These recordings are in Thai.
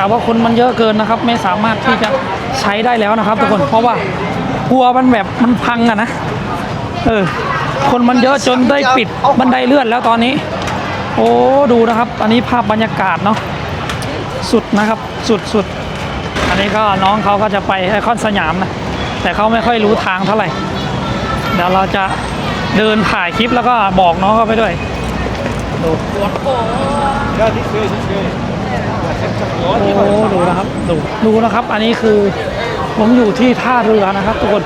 แต่ว่าคนมันเยอะเกินนะครับ ไม่สามารถที่จะใช้ได้แล้วนะครับ ทุกคนเพราะว่ากลัวมันแบบมันพังอะนะเออคนมันเยอะจนได้ปิดบันไดเลื่อนแล้วตอนนี้ โอ้ดูนะครับ อันนี้ภาพบรรยากาศเนาะสุดนะครับสุดสุดอันนี้ก็น้องเขาก็จะไปไอคอนสยามนะแต่เขาไม่ค่อยรู้ทางเท่าไหร่เดี๋ยวเราจะเดินถ่ายคลิปแล้วก็บอกน้องเขาไปด้วยดู โอ้ดูนะครับดูดูนะครับ อันนี้คือผมอยู่ที่ท่าเรือนะครับทุกคน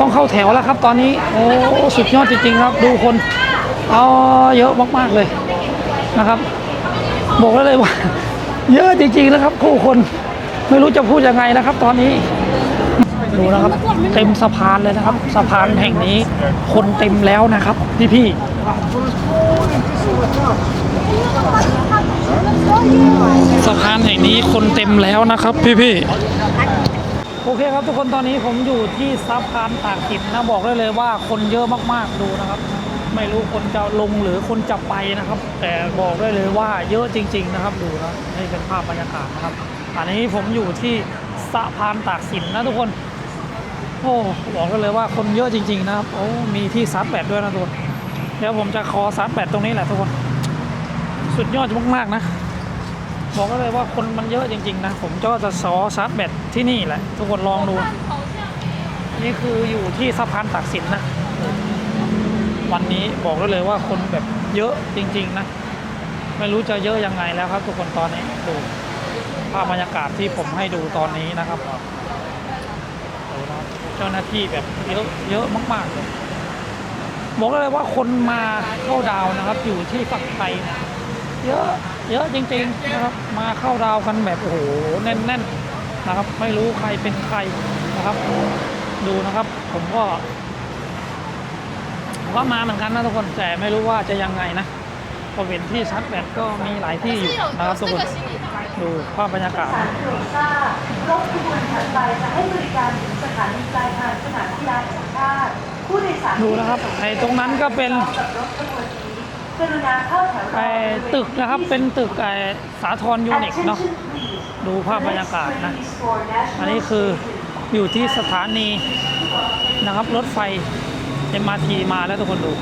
ต้องเข้าแถวแล้วครับ ตอนนี้โอ้สุดยอดจริงๆครับ ดูคนเอาเยอะมากๆเลยนะครับ บอกได้เลยว่า เยอะจริงๆนะครับผู้คนไม่รู้จะพูดยังไงนะครับ ตอนนี้ดูนะครับ เต็มสะพานเลยนะครับ สะพานแห่งนี้ คนเต็มแล้วนะครับ พี่ๆ สะพานแห่งนี้คนเต็มแล้วนะครับพี่ๆโอเคครับทุกคนตอนนี้ผมอยู่ที่สะพานตากสินนะบอกได้เลยว่าคนเยอะมากๆดูนะครับ ไม่รู้คนจะลงหรือคนจะไปนะครับ แต่บอกได้เลยว่าเยอะจริง ๆ นะครับดูนะนี่เป็นภาพบรรยากาศนะครับอันนี้ผมอยู่ที่สะพานตากสินนะทุกคนโอ้บอกได้เลยว่าคนเยอะจริง ๆ นะครับ โอ้ มีที่ซัดแบตด้วยนะทุกคน เดี๋ยวผมจะคอซัดแบตตรงนี้แหละทุกคน สุดยอดมาก ๆ นะ บอกได้เลยว่าคนมันเยอะจริงๆนะ ผมก็จะซอซัดแบตที่นี่แหละ ทุกคนลองดู นี่คืออยู่ที่สะพานตากสินนะ วันนี้บอกได้เลยว่าคนแบบเยอะจริง ๆ นะ ไม่รู้จะเยอะยังไงแล้วครับ ทุกคนตอนนี้ดูภาพบรรยากาศที่ผมให้ดูตอนนี้นะครับดูนะครับเจ้าหน้าที่แบบเยอะเยอะมากๆเลยบอกได้เลยว่าคนมาเข้าดาวนะครับ อยู่ที่ฝั่งไทยนี่ย เยอะ เยอะจริงๆนะครับ มาเข้าดาวกันแบบโอ้โหแน่นๆนะครับ ไม่รู้ใครเป็นใครนะครับ ดูนะครับ ผมก็ผมก็มาเหมือนกันนะทุกคนแต่ไม่รู้ว่าจะยังไงนะพอเห็นที่ชัดแบตก็มีหลายที่อยู่นะครับทุกคนดูภาพบรรยากาศรดทราบรถขบวนถัดไปจะให้บริการถึงสถานีปลายทางสนามกีฬาแห่งชาติผู้โดยสารดูนะครับไอ้ตรงนั้นก็เป็น ไอ้ตึกนะครับเป็นตึกไอ้สาทรยูนิคเนาะดูภาพบรรยากาศนะ อันนี้คืออยู่ที่สถานีนะครับรถไฟ MRT มาแล้วทุกคนดู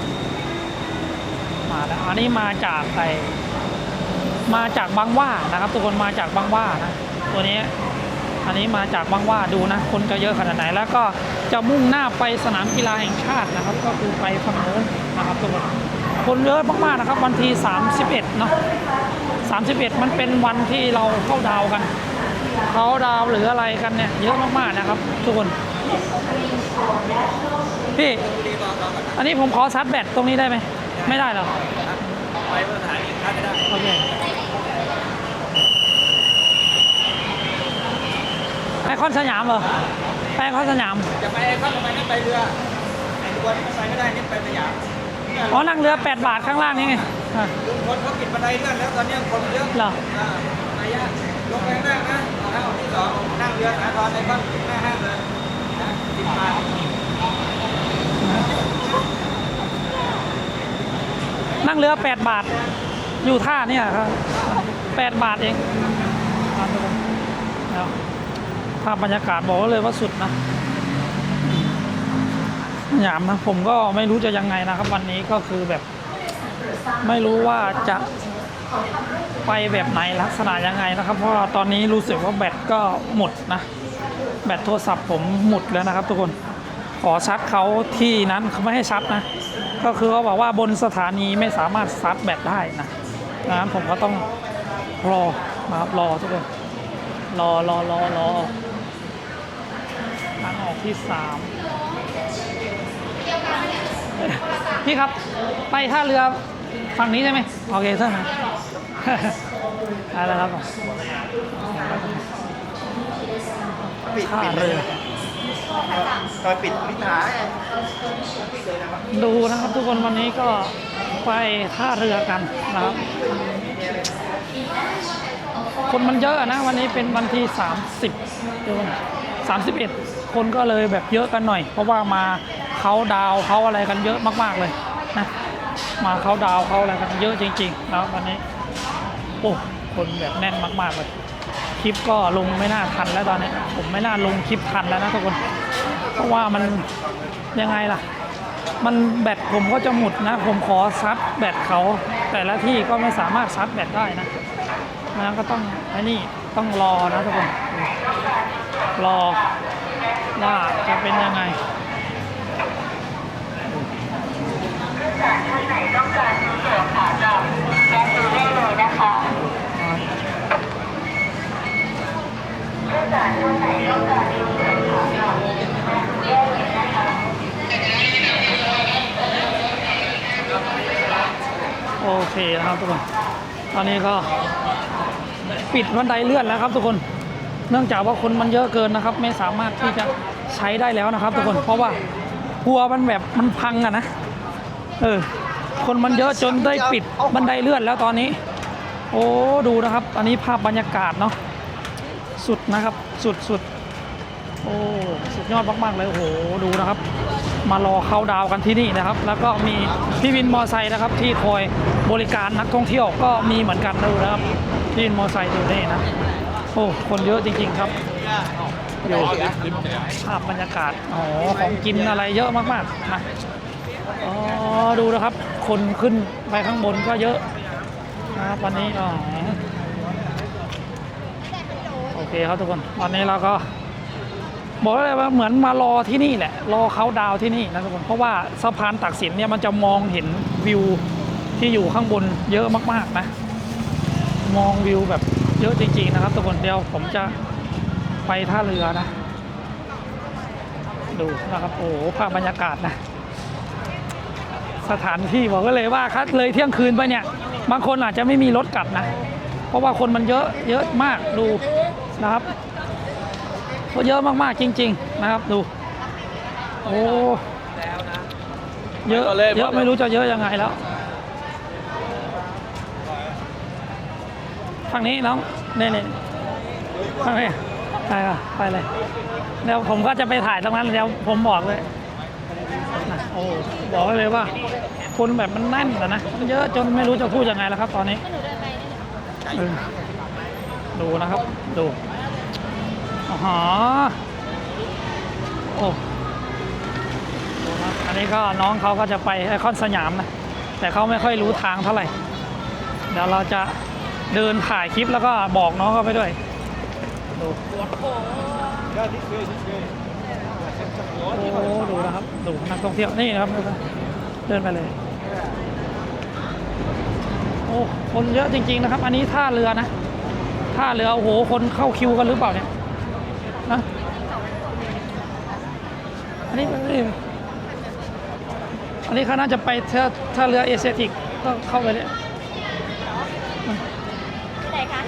มาแล้วอันนี้มาจากไอมาจากบางว่านะครับ ทุกคนมาจากบางว่านะตัวนี้อันนี้มาจากบางว่าดูนะ คนจะเยอะขนาดไหน แล้วก็จะมุ่งหน้าไปสนามกีฬาแห่งชาตินะครับ ก็คือไปฝั่งโน้นนะครับทุกคน คนเยอะมากๆนะครับ วันที่ 31 เนาะ31 มันเป็นวันที่เราเข้าดาวกัน เขาดาวหรืออะไรกันเนี่ยเยอะมากๆนะครับ ทุกคน พี่ อันนี้ผมขอซัดแบตตรงนี้ได้ไหม ไม่ได้เหรอ ไปเมื่อถ่ายอีกท่านไม่ได้ โอเคไอคอนสยามเหรอไปไอคอนสยาม จะไปไอ้ข้างทำไมไม่ไปเรือไอ้ตัวนี้มันไปไม่ได้นี่ไปสยามเนี่ย อ๋อนั่งเรือ 8 บาทข้างล่างนี่ไงอะลุงพลเขาปิดบันไดเลื่อนแล้วตอนนี้คนเยอะเหรอ อ่าระยะลงไปข้างล่างนะห้างที่สองนั่งเรือสาทรในบ้านหน้าห้างเลยนะสิบบาทนั่งเรือ 8 บาท อยู่ท่าเนี่ยครับ8บาทเองครับทุกคนเดี๋ยวภาพบรรยากาศบอกเลยว่าสุดนะห ยามนะผมก็ไม่รู้จะยังไงนะครับวันนี้ก็คือแบบไม่รู้ว่าจะไปแบบไหนลักษณะยังไงนะครับ เพราะตอนนี้รู้สึกว่าแบตก็หมดนะ แบตโทรศัพท์ผมหมดแล้วนะครับ ทุกคนขอชัดเขาที่นั้นเขาไม่ให้ชัดนะ ก็คือเขาบอกว่าบนสถานีไม่สามารถซัดแบตได้นะดังนั้นผมก็ต้องรอนะครับรอทุกคนรอรอรอรอทางออกที่สาม พี่ครับ ไปท่าเรือฝั่งนี้ใช่ไหมโอเคใช่ไหมได้แล้วครับท่าเรือตอนปิดมิถาไงดูนะครับทุกคนวันนี้ก็ไปท่าเรือกันนะครับ คนมันเยอะนะ วันนี้เป็นวันที่ 30เดือน31คนก็เลยแบบเยอะกันหน่อย เพราะว่ามา เขาดาวเขาอะไรกันเยอะมาก ๆเลยนะมาเขาดาวเขาอะไรกันเยอะจริงๆนะครับวันนี้โอ้คนแบบแน่นมาก ๆเลยคลิปก็ลงไม่น่าทันแล้วตอนนี้ ผมไม่น่าลงคลิปทันแล้วนะทุกคน เพราะว่ามันยังไงล่ะ มันแบตผมก็จะหมดนะ ผมขอซัดแบตเขาแต่ละที่ก็ไม่สามารถซัดแบตได้นะนะก็ต้องไอ้นี่ต้องรอนะทุกคน รอว่าจะเป็นยังไง ท่านไหนต้องการซื้อตั๋วขาจำแจ้งซื้อได้เลยนะคะผู้โดยสารท่านไหนต้องการซื้อตั๋วขาจำแจ้งซื้อได้เลยนะคะโอเคนะครับทุกคน ตอนนี้ก็ปิดบันไดเลื่อนแล้วครับทุกคน เนื่องจากว่าคนมันเยอะเกินนะครับ ไม่สามารถที่จะใช้ได้แล้วนะครับ ทุกคน เพราะว่ากลัวมันแบบมันพังอะนะ เออ คนมันเยอะจนได้ปิดบันไดเลื่อนแล้วตอนนี้ โอ้ ดูนะครับ อันนี้ภาพบรรยากาศเนาะ สุดนะครับ สุดสุดโอ้ สุดยอดมากๆเลย โอ้โห ดูนะครับ มารอเข้าดาวกันที่นี่นะครับ แล้วก็มีพี่วินมอไซค์นะครับ ที่คอยบริการนักท่องเที่ยวก็มีเหมือนกันดูนะครับ พี่วินมอไซค์ดูนี่นะ โอ้ คนเยอะจริง ๆ ครับอยู่ภาพบรรยากาศ อ๋อ ของกินอะไรเยอะมากๆนะ อ๋อดูนะครับ คนขึ้นไปข้างบนก็เยอะนะครับวันนี้อ๋อโอเคครับทุกคนวันนี้เราก็ บอกได้เลยว่าเหมือนมารอที่นี่แหละ รอเขาดาวที่นี่นะทุกคนเพราะว่าสะพานตักสินเนี่ยมันจะมองเห็นวิวที่อยู่ข้างบนเยอะมากๆนะ มองวิวแบบเยอะจริง ๆ นะครับทุกคนเดียวผมจะไปท่าเรือนะ ดูนะครับโอ้โหภาพบรรยากาศนะ สถานที่บอกก็เลยว่าคัดเลยเที่ยงคืนไปเนี่ย บางคนอาจจะไม่มีรถกลับนะ เพราะว่าคนมันเยอะเยอะมากดูนะครับก็เยอะมากๆจริง ๆ นะครับดูโอ้เยอะเยอะไม่รู้จะเยอะยังไงแล้วฝั่งนี้น้องเนี่ยเนี่ยฝั่งนี้ไปอะไปเลยเดี๋ยวผมก็จะไปถ่ายตรงนั้นเดี๋ยวผมบอกเลย อ้บอกไว้เลยว่า คนแบบมันแน่นอะนะมันเยอะจนไม่รู้จะพูดยังไงแล้วครับ ตอนนี้เออดูนะครับ ดูอ๋อโอ้ดูนะอันนี้ก็น้องเขาก็จะไปไอคอนสยามนะ แต่เขาไม่ค่อยรู้ทางเท่าไหร่ เดี๋ยวเราจะเดินถ่ายคลิปแล้วก็บอกน้องเขาไปด้วยดู โอ้ดูนะครับดูนักท่องเที่ยวนี่นะครับ เดินไปเลย โอ้คนเยอะจริง ๆนะครับ อันนี้ท่าเรือนะท่าเรือโอ้โหคนเข้าคิวกันหรือเปล่าเนี่ยนะอันนี้อันนี้อันนี้เขาน่าจะไปท่าท่าเรือเอเชียติกก็เข้าไปเลยไหนคะ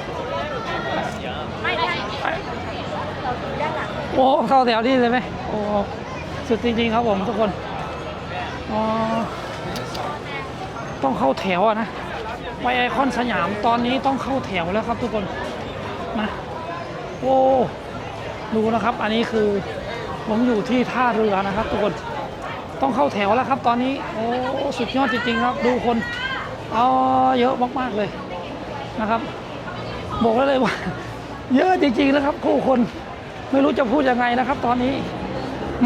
ไม่ได้ไปเราดูด้านหลังโอ้เข้าแถวนี่เลยไหมโอ้ สุดจริงๆครับผมทุกคนอ๋อต้องเข้าแถวนะไปไอคอนสยามตอนนี้ต้องเข้าแถวแล้วครับทุกคนนะโอ้ดูนะครับ อันนี้คือผมอยู่ที่ท่าเรือนะครับ ทุกคนต้องเข้าแถวแล้วครับ ตอนนี้โอ้สุดยอดจริงๆครับ ดูคนเอาเยอะมากๆเลยนะครับ บอกได้เลยว่า เยอะจริงๆนะครับผู้คนไม่รู้จะพูดยังไงนะครับ ตอนนี้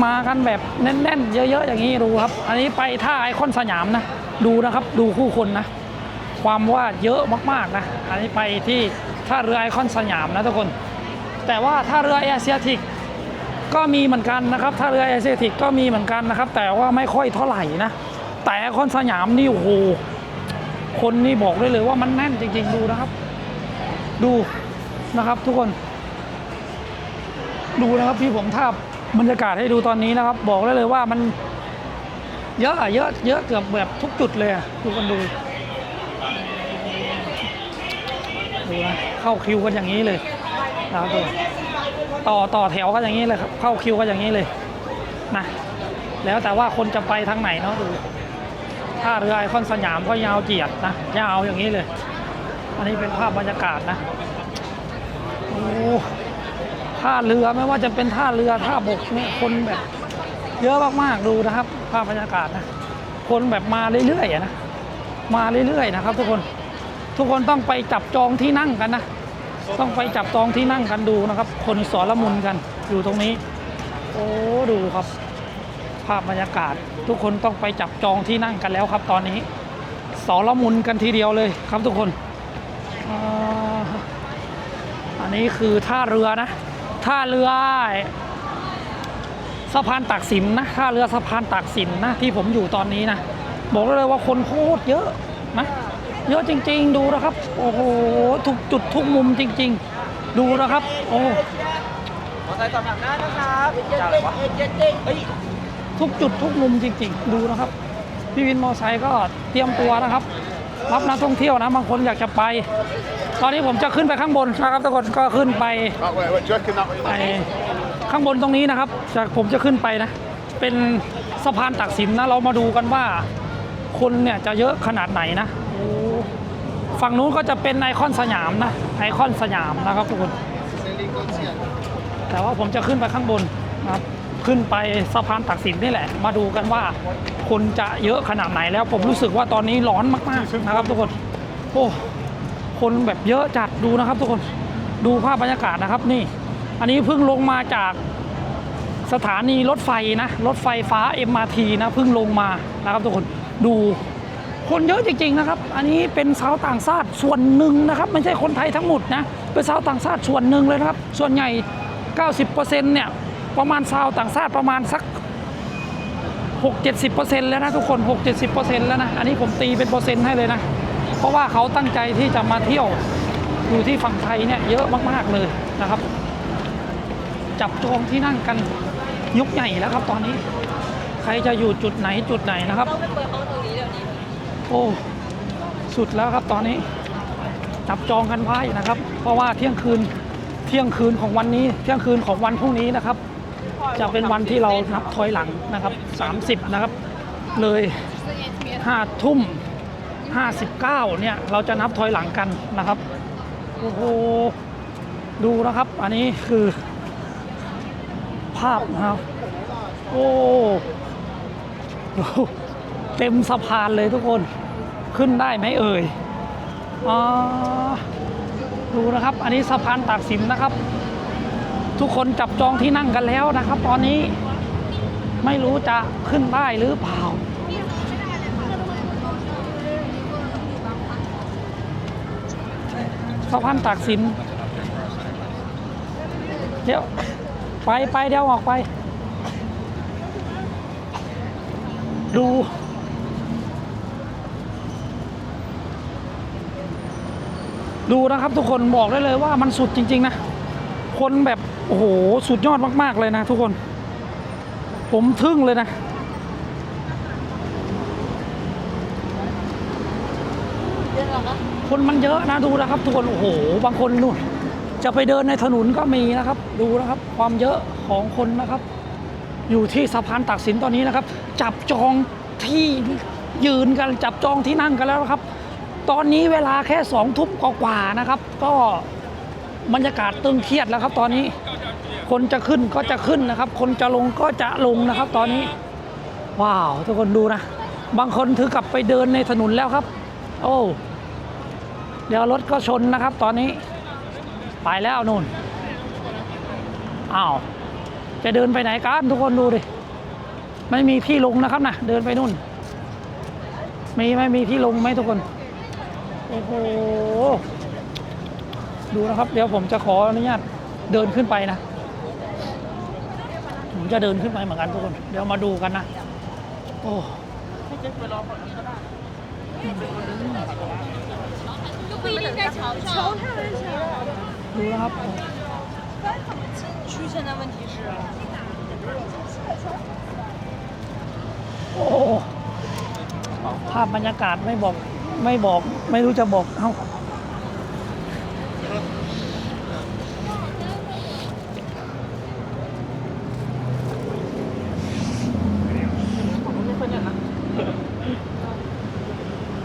มากันแบบแน่นๆ เยอะๆ อย่างนี้ดูครับ อันนี้ไปท่าไอคอนสยามนะ ดูนะครับ ดูผู้คนนะ ความว่าเยอะมากๆนะ อันนี้ไปที่ท่าเรือไอคอนสยามนะทุกคน แต่ว่าท่าเรือเอเชียติกก็มีเหมือนกันนะครับท่าเรือเอเชียติกก็มีเหมือนกันนะครับ แต่ว่าไม่ค่อยเท่าไหร่นะ แต่ไอคอนสยามนี่โอ้โห คนนี่บอกได้เลยว่ามันแน่นจริง ๆ ดูนะครับ ดูนะครับทุกคน ดูนะครับพี่ผมท่า บรรยากาศให้ดูตอนนี้นะครับ บอกได้เลยว่ามันเยอะอะเยอะเยอะเกือบแบบทุกจุดเลยดูกันดูดูนะเข้าคิวกันอย่างนี้เลยนะครับดูต่อต่อแถวกันอย่างนี้เลยครับเข้าคิวกันอย่างนี้เลยนะแล้วแต่ว่าคนจะไปทางไหนเนาะดูท่าเรือไอคอนสยามก็ยาวเจียดนะยาวอย่างนี้เลย อันนี้เป็นภาพบรรยากาศนะโอ้ ท่าเรือไม่ว่าจะเป็นท่าเรือท่าบกเนี่ยคนแบบเยอะมากๆดูนะครับ ภาพบรรยากาศนะ คนแบบมาเรื่อยๆนะมาเรื่อยๆนะครับ ทุกคนทุกคนต้องไปจับจองที่นั่งกันนะ ต้องไปจับจองที่นั่งกันดูนะครับ คนสอนละมุนกันอยู่ตรงนี้ โอ้ดูครับ ภาพบรรยากาศ ทุกคนต้องไปจับจองที่นั่งกันแล้วครับ ตอนนี้สอนละมุนกันทีเดียวเลยครับทุกคนอันนี้คือท่าเรือนะ ท่าเรือสะพานตากสินนะท่าเรือสะพานตากสินนะที่ผมอยู่ตอนนี้นะ บอกได้เลยว่าคนโคตรเยอะนะเยอะจริง ๆ ดูนะครับ โอ้โหทุกจุดทุกมุมจริง ๆ ดูนะครับ โอ้มอเตอร์ไซค์สำหรับหน้านะครับจ้าอะไรวะเฮ้ยทุกจุดทุกมุมจริง ๆ ดูนะครับพี่วินมอไซค์ก็เตรียมตัวนะครับ รับนักท่องเที่ยวนะ บางคนอยากจะไป ตอนนี้ผมจะขึ้นไปข้างบนนะครับทุกคนก็ขึ้นไป That way, we're joking that way. ไปข้างบนตรงนี้นะครับจากผมจะขึ้นไปนะ เป็นสะพานตักสินนะ เรามาดูกันว่า คนเนี่ยจะเยอะขนาดไหนนะโอ้ฝั่งนู้นก็จะเป็นไอคอนสยามนะ ไอคอนสยามนะครับทุกคน แต่ว่าผมจะขึ้นไปข้างบนนะครับ ขึ้นไปสะพานตักสินนี่แหละ มาดูกันว่าคนจะเยอะขนาดไหนแล้วผมรู้สึกว่าตอนนี้ร้อนมากๆนะครับทุกคน โอ้ คนแบบเยอะจัดดูนะครับ ทุกคนดูภาพบรรยากาศนะครับนี่ อันนี้เพิ่งลงมาจากสถานีรถไฟนะ รถไฟฟ้า MRT นะเพิ่งลงมานะครับทุกคนดูคนเยอะจริงๆนะครับ อันนี้เป็นชาวต่างชาติส่วนหนึ่งนะครับ ไม่ใช่คนไทยทั้งหมดนะ เป็นชาวต่างชาติส่วนหนึ่งเลยนะครับ ส่วนใหญ่ 90%เนี่ยประมาณชาวต่างชาติประมาณสัก 6-70%แล้วนะทุกคน 6-70%แล้วนะ อันนี้ผมตีเป็นเปอร์เซ็นต์ให้เลยนะ เพราะว่าเขาตั้งใจที่จะมาเที่ยวอยู่ที่ฝั่งไทยเนี่ยเยอะมากๆเลยนะครับ จับจองที่นั่งกันยุคใหญ่แล้วครับตอนนี้ ใครจะอยู่จุดไหนจุดไหนนะครับโอ้สุดแล้วครับตอนนี้ จับจองกันไว้นะครับ เพราะว่าเที่ยงคืนเที่ยงคืนของวันนี้ เที่ยงคืนของวันพรุ่งนี้นะครับ จะเป็นวันที่เรานับถอยหลังนะครับ 30 นะครับ เลย5ทุ่ม 59 เนี่ย เราจะนับถอยหลังกันนะครับ โอ้โห ดูนะครับ อันนี้คือ ภาพนะครับ โอ้เต็มสะพานเลยทุกคน ขึ้นได้ไหมเอ่ยอดูนะครับ อันนี้สะพานตากสินนะครับ ทุกคนจับจองที่นั่งกันแล้วนะครับ ตอนนี้ไม่รู้จะขึ้นได้หรือเปล่า สะพานตากสิน เดี๋ยว ไปไปเดี๋ยวออกไป ดู ดูนะครับทุกคนบอกได้เลยว่ามันสุดจริง ๆ นะ คนแบบ โอ้โห สุดยอดมาก ๆ เลยนะทุกคน ผมทึ่งเลยนะ คนมันเยอะนะดูนะครับทุกคนโอ้โห บางคนนู่นจะไปเดินในถนนก็มีนะครับ ดูนะครับ ความเยอะของคนนะครับ อยู่ที่สะพานตากสินตอนนี้นะครับ จับจองที่ยืนกันจับจองที่นั่งกันแล้วนะครับ ตอนนี้เวลาแค่สองทุ่มกว่าๆนะครับ ก็บรรยากาศตึงเครียดแล้วครับ ตอนนี้คนจะขึ้นก็จะขึ้นนะครับ คนจะลงก็จะลงนะครับ ตอนนี้ ว้าว ทุกคนดูนะ บางคนถือกลับไปเดินในถนนแล้วครับ โอ้ เดี๋ยวรถก็ชนนะครับตอนนี้ ไปแล้วนู่นอ้าวจะเดินไปไหนกันทุกคนดูดิไม่มีที่ลงนะครับนะเดินไปนู่น มีไม่มีที่ลงไหมทุกคนโอ้โหดูนะครับ เดี๋ยวผมจะขออนุญาตเดินขึ้นไปนะ ผมจะเดินขึ้นไปเหมือนกันทุกคน เดี๋ยวมาดูกันนะ โอ้就不一定在桥上。球太危险了。 ดูนะครับ 出现的问题是， โอ้โหภาพบรรยากาศไม่บอก ไม่บอก ไม่รู้จะบอก เอ้า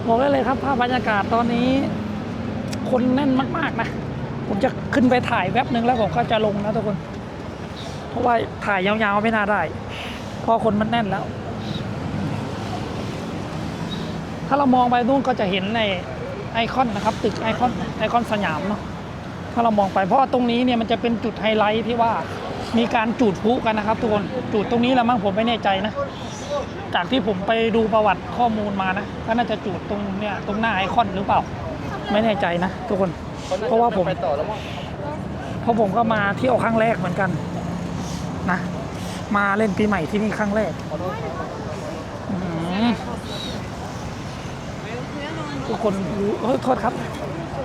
บอกได้เลยครับ ภาพบรรยากาศตอนนี้ คนแน่นมาก ๆ นะ ผมจะขึ้นไปถ่ายแวบหนึ่งแล้วผมก็จะลงนะทุกคน เพราะว่าถ่ายยาวๆไม่น่าได้เพราะคนมันแน่นแล้ว ถ้าเรามองไปนู่นก็จะเห็นในไอคอนนะครับ ตึกไอคอนไอคอนสยามเนาะถ้าเรามองไปเพราะตรงนี้เนี่ยมันจะเป็นจุดไฮไลท์ที่ว่ามีการจุดพลุกันนะครับทุกคนจุดตรงนี้แหละมั้งผมไม่แน่ใจนะ จากที่ผมไปดูประวัติข้อมูลมานะก็น่าจะจุดตรงเนี่ยตรงหน้าไอคอนหรือเปล่า ไม่แน่ใจนะทุกคน เพราะว่าผมเพราะผมก็มาเที่ยวครั้งแรกเหมือนกันนะมาเล่นปีใหม่ที่นี่ครั้งแรกทุกคนรู้เฮ้ยโทษครับ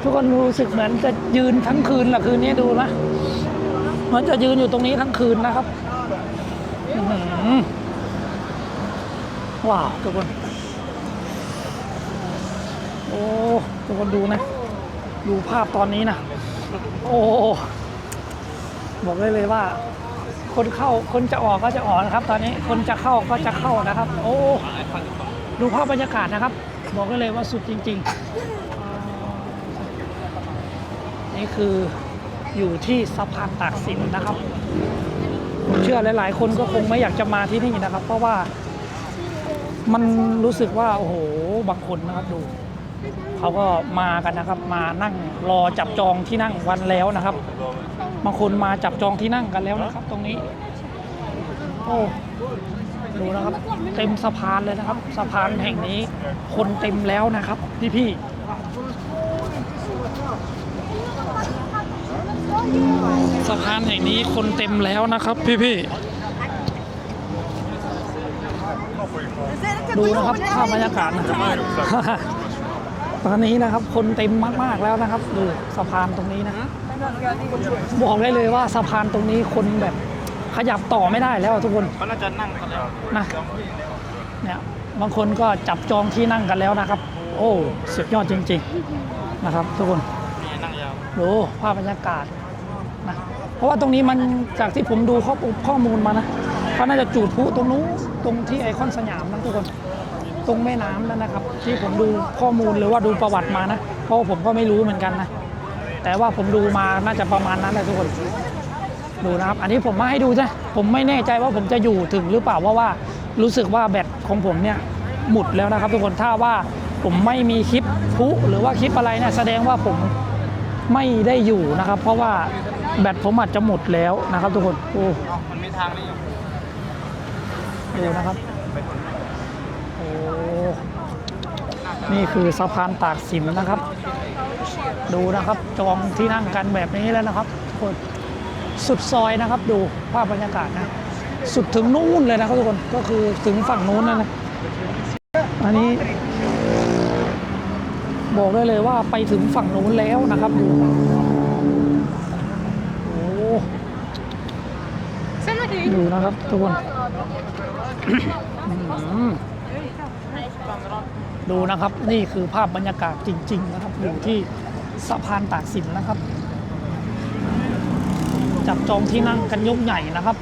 ทุกคนรู้สึกเหมือนจะยืนทั้งคืนละคืนนี้ดูนะเหมือนจะยืนอยู่ตรงนี้ทั้งคืนนะครับว้าวทุกคน โอ้ทุกคนดูนะ ดูภาพตอนนี้นะ โอ้บอกได้เลยว่า คนเข้าคนจะออกก็จะออกนะครับ ตอนนี้คนจะเข้าก็จะเข้านะครับ โอ้ดูภาพบรรยากาศนะครับ บอกได้เลยว่าสุดจริง ๆ นี่คืออยู่ที่สะพานตากสินนะครับผมเชื่อหลาย ๆ คนก็คงไม่อยากจะมาที่นี่นะครับ เพราะว่ามันรู้สึกว่า โอ้โห บางคนนะครับดู เขาก็มากันนะครับ มานั่งรอจับจองที่นั่งวันแล้วนะครับ บางคนมาจับจองที่นั่งกันแล้วนะครับ ตรงนี้ โอ้ดูนะครับ เต็มสะพานเลยนะครับ สะพานแห่งนี้ คนเต็มแล้วนะครับ พี่พี่สะพานแห่งนี้คนเต็มแล้วนะครับ พี่พี่ๆดูนะครับภาพบรรยากาศนะครับ ตอนนี้นะครับคนเต็มมาก ๆแล้วนะครับดูสะพานตรงนี้นะบอกได้เลยว่าสะพานตรงนี้คนแบบขยับต่อไม่ได้แล้วอะทุกคนเขาน่าจะนั่งกันแล้วนะเนี่ยบางคนก็จับจองที่นั่งกันแล้วนะครับ โอ้สุดยอดจริง ๆนะครับ ทุกคนนี่นั่งยาวดูภาพบรรยากาศนะเพราะว่าตรงนี้มันจากที่ผมดูข้อข้อมูลมานะเขาน่าจะจูดพลุตรงนู้นตรงที่ไอคอนสยามนะทุกคน ตรงแม่น้ำนั่นนะครับ ที่ผมดูข้อมูลหรือว่าดูประวัติมานะ เพราะผมก็ไม่รู้เหมือนกันนะ แต่ว่าผมดูมาน่าจะประมาณนั้นแหละทุกคนดูนะครับ อันนี้ผมมาให้ดูนะผมไม่แน่ใจว่าผมจะอยู่ถึงหรือเปล่าเพราะว่ารู้สึกว่าแบตของผมเนี่ยหมดแล้วนะครับ ทุกคนถ้าว่าผมไม่มีคลิปพุหรือว่าคลิปอะไรเนี่ยแสดงว่าผมไม่ได้อยู่นะครับ เพราะว่าแบตผมอาจจะหมดแล้วนะครับ ทุกคนโอ้มันมีทางนี้อยู่ดูนะครับ นี่คือสะพานตากสินนะครับ ดูนะครับจองที่นั่งกันแบบนี้แล้วนะครับทุกคนสุดซอยนะครับ ดูภาพบรรยากาศนะสุดถึงนู่นเลยนะครับทุกคนก็คือถึงฝั่งนู้นนะนะอันนี้ บอกได้เลยว่าไปถึงฝั่งนู้นแล้วนะครับดูโอ้ดูนะครับทุกคนอืม ดูนะครับนี่คือภาพบรรยากาศจริง ๆ นะครับ อยู่ที่สะพานตากสินนะครับ จับจองที่นั่งกันยกใหญ่นะครับ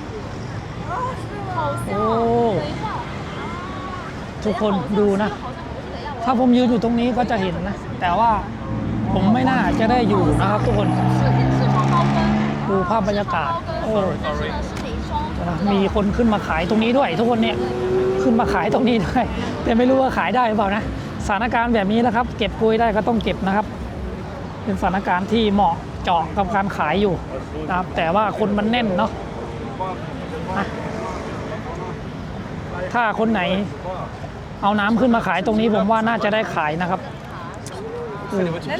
โอ้ทุกคนดูนะ ถ้าผมยืนอยู่ตรงนี้ก็จะเห็นนะ แต่ว่าผมไม่น่าจะได้อยู่นะครับทุกคนดูภาพบรรยากาศโอ้มีคนขึ้นมาขายตรงนี้ด้วย ทุกคนเนี่ย ขึ้นมาขายตรงนี้ด้วยแต่ไม่รู้ว่าขายได้หรือเปล่านะสถานการณ์แบบนี้นะครับ เก็บปุยได้ก็ต้องเก็บนะครับ เป็นสถานการณ์ที่เหมาะเจาะกับการขายอยู่นะครับ แต่ว่าคนมันแน่นเนาะถ้าคนไหน เอาน้ำขึ้นมาขายตรงนี้ผมว่าน่าจะได้ขายนะครับ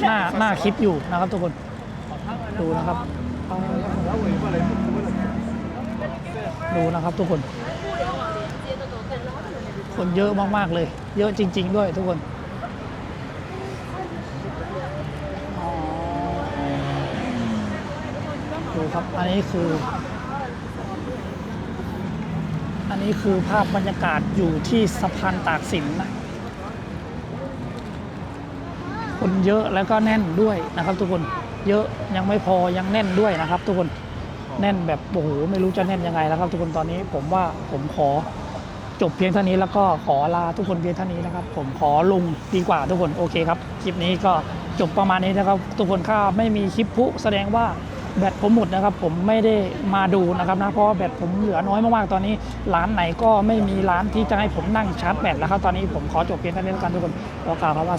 น่าน่าคิดอยู่นะครับทุกคนดูนะครับดูนะครับทุกคน คนเยอะมากๆเลย เยอะจริง ๆ ด้วยทุกคนดูครับ อันนี้คือ อันนี้คือภาพบรรยากาศอยู่ที่สะพานตากสินนะ คนเยอะแล้วก็แน่นด้วยนะครับ ทุกคน เยอะยังไม่พอยังแน่นด้วยนะครับ ทุกคน แน่นแบบโอ้โหไม่รู้จะแน่นยังไงแล้วครับ ทุกคนตอนนี้ผมว่าผมขอ จบเพียงเท่านี้แล้วก็ขอลาทุกคนเพียงเท่านี้นะครับ ผมขอลงดีกว่าทุกคนโอเคครับ คลิปนี้ก็จบประมาณนี้นะครับ ทุกคนข้าไม่มีคลิปพุแสดงว่าแบตผมหมดนะครับ ผมไม่ได้มาดูนะครับนะเพราะแบตผมเหลือน้อยมากๆตอนนี้ร้านไหนก็ไม่มีร้านที่จะให้ผมนั่งชาร์จแบตแล้วครับตอนนี้ผมขอจบเพียงเท่านี้แล้วกันทุกคนขอกล่าวคำว่า